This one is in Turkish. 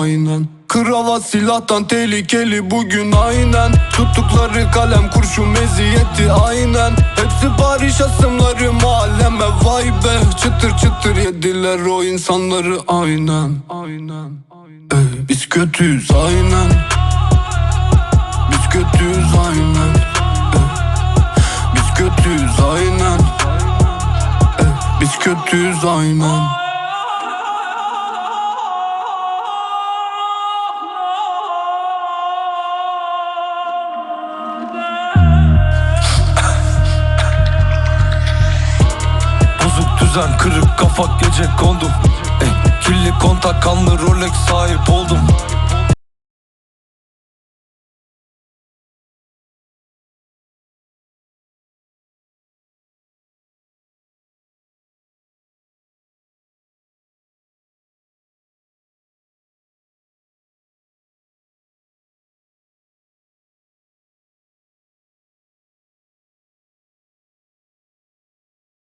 aynen. Kravat silahtan tehlikeli bugün aynen. Tuttukları kalem kurşun meziyeti aynen. Hepsi Paris asımları mahalleme vay be. Çıtır çıtır yediler o insanları aynen. Aynen. Ey, Biz kötüyüz aynen. Biz kötüyüz aynen. Ey, Biz kötüyüz aynen. Ey, Biz kötüyüz aynen düzen Kırık kafa gece kondum Ey, eh, Kirli kontak kanlı Rolex sahip oldum.